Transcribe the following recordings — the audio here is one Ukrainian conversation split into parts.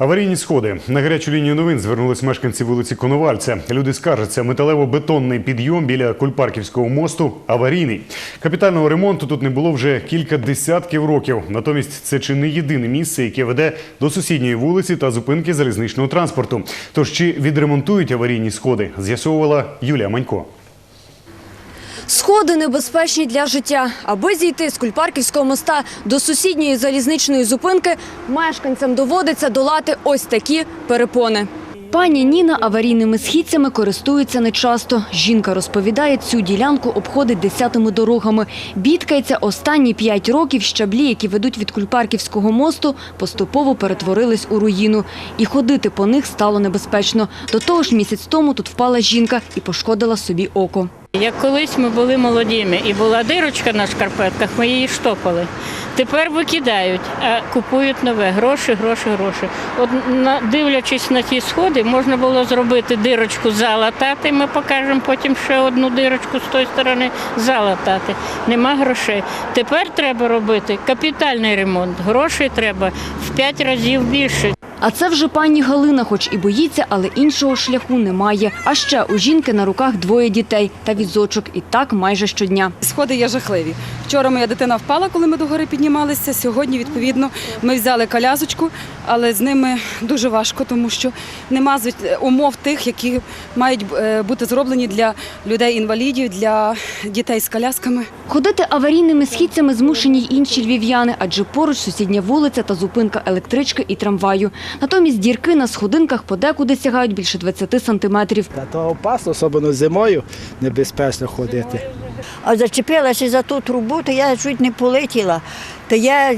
Аварійні сходи на гарячу лінію новин звернулись мешканці вулиці Коновальця. Люди скаржаться, металево-бетонний підйом біля Кульпарківського мосту аварійний. Капітального ремонту тут не було вже кілька десятків років. Натомість це чи не єдине місце, яке веде до сусідньої вулиці та зупинки залізничного транспорту. Тож чи відремонтують аварійні сходи, з'ясовувала Юлія Манько. Сходи небезпечні для життя. Аби зійти з Кульпарківського моста до сусідньої залізничної зупинки, мешканцям доводиться долати ось такі перепони. Пані Ніна аварійними східцями користується нечасто. Жінка розповідає, цю ділянку обходить десятими дорогами. Бідкається останні п'ять років щаблі, які ведуть від Кульпарківського мосту, поступово перетворились у руїну. І ходити по них стало небезпечно. До того ж, місяць тому тут впала жінка і пошкодила собі око. Як колись ми були молодіми і була дирочка на шкарпетках, ми її штопали. Тепер викидають, а купують нове. Гроші, гроші, гроші. От дивлячись на ті сходи, можна було зробити дирочку залатати. Ми покажемо потім ще одну дирочку з тої сторони залатати. Нема грошей. Тепер треба робити капітальний ремонт. Грошей треба в п'ять разів більше. А це вже пані Галина, хоч і боїться, але іншого шляху немає. А ще у жінки на руках двоє дітей та візочок. І так майже щодня. Сходи є жахливі. Вчора моя дитина впала, коли ми до гори піднімалися. Сьогодні, відповідно, ми взяли колясочку, але з ними дуже важко, тому що нема звич- умов тих, які мають е, бути зроблені для людей-інвалідів, для дітей з колясками. Ходити аварійними східцями змушені й інші львів'яни, адже поруч сусідня вулиця та зупинка електрички і трамваю. Натомість дірки на сходинках подекуди сягають більше 20 сантиметрів. Та то опасно, особливо зимою небезпечно ходити. А зачепилася за ту трубу, то я чуть не полетіла. То я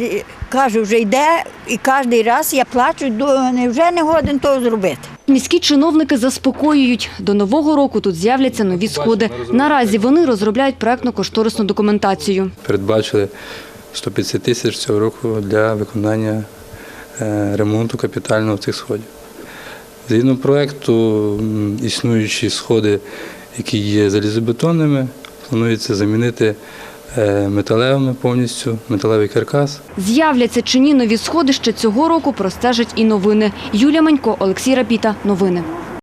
кажу, вже йде, і кожен раз я плачу, думаю, «Не- вже не годен того зробити. Міські чиновники заспокоюють. До нового року тут з'являться нові сходи. Наразі вони розробляють проектно-кошторисну документацію. передбачили 150 тисяч цього року для виконання ремонту капітального цих сходів. Згідно проекту, існуючі сходи, які є залізобетонними, планується замінити е, металевими повністю, металевий каркас. З'являться чи ні нові сходи ще цього року простежать і новини. Юлія Манько, Олексій Рапіта. Новини.